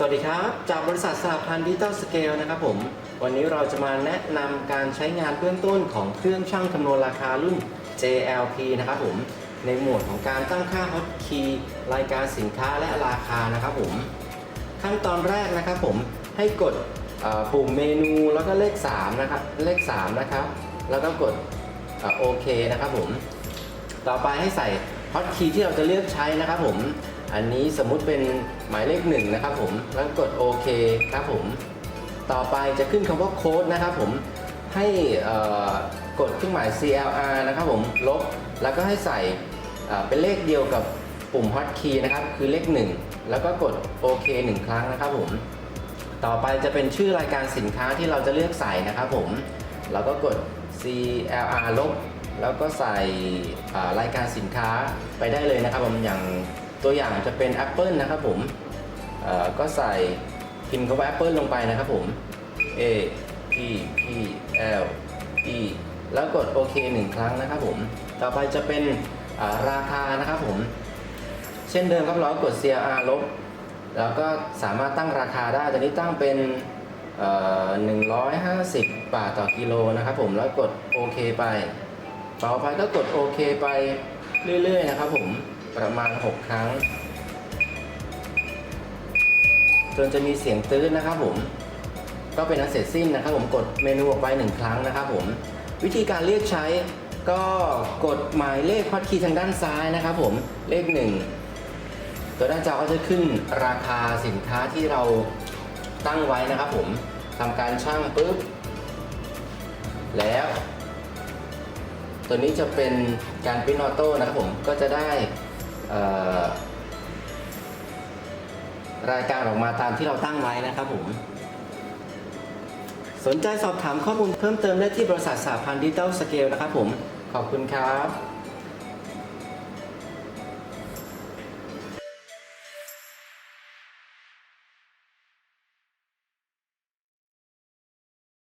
สวัสดีครับ จากบริษัทสหพันธ์ดิจิตอลสเกลนะครับผม วันนี้เราจะมาแนะนำการใช้งานเบื้องต้นของเครื่องช่างคำนวณราคารุ่น JLP นะครับผม ในหมวดของการตั้งค่า Hotkey รายการสินค้าและราคานะครับผม ขั้นตอนแรกนะครับผมให้กดปุ่มเมนูแล้วก็เลข3นะครับเลข3นะครับ แล้วก็กดโอเคนะครับผม ต่อไปให้ใส่ฮอตคีย์ที่เราจะเลือกใช้นะครับผม อันนี้สมมุติเป็นหมายเลขหนึ่งนะครับผมแล้วกดโอเคครับผม ต่อไปจะขึ้นคำว่าโค้ดนะครับผมให้กดเครื่องหมาย CLR นะครับผมลบแล้วก็ให้ใส่เป็นเลขเดียวกับปุ่มฮอตคีย์นะครับคือเลข 1 แล้วก็กดโอเคหนึ่งครั้งนะครับผม ต่อไปจะเป็นชื่อรายการสินค้าที่เราจะเลือกใส่นะครับผมเราก็กด CLR ลบแล้วก็ใส่รายการสินค้าไปได้เลยนะครับผมอย่าง ตัวอย่างจะเป็น Apple นะครับผมก็ใส่พิมพ์คำว่า Apple ลงไปนะครับผม A P P L E แล้วกดโอเคหนึ่งครั้งนะครับผม ต่อไปจะเป็นราคานะครับผม เช่นเดิมครับเรากด CR ลบ แล้วก็สามารถตั้งราคาได้ ตอนนี้ตั้งเป็นเอ่อ150 บาทต่อกิโลนะครับผม แล้วกดโอเคไป ต่อไปก็กดโอเคไปเรื่อยๆนะครับผม ประมาณ 6 ครั้ง จนจะมีเสียงตื้นนะครับผม ก็เป็นอันเสร็จสิ้นนะครับผมกดเมนูออกไปหนึ่งครั้งนะครับผม วิธีการเรียกใช้ก็กดหมายเลขฮอตคีย์ทางด้านซ้ายนะครับผมเลขหนึ่งตัวด้านจอก็จะขึ้นราคาสินค้าที่เราตั้งไว้นะครับผมทำการช่างปุ๊บ แล้ว ตัวนี้จะเป็นการพิมพ์ออโต้นะครับผมก็จะได้ รายการออกมาตามที่เราตั้งไว้นะครับผม สนใจสอบถามข้อมูลเพิ่มเติมได้ที่บริษัทสาพันธ์ดิจิตอลสเกลนะครับผม ขอบคุณครับ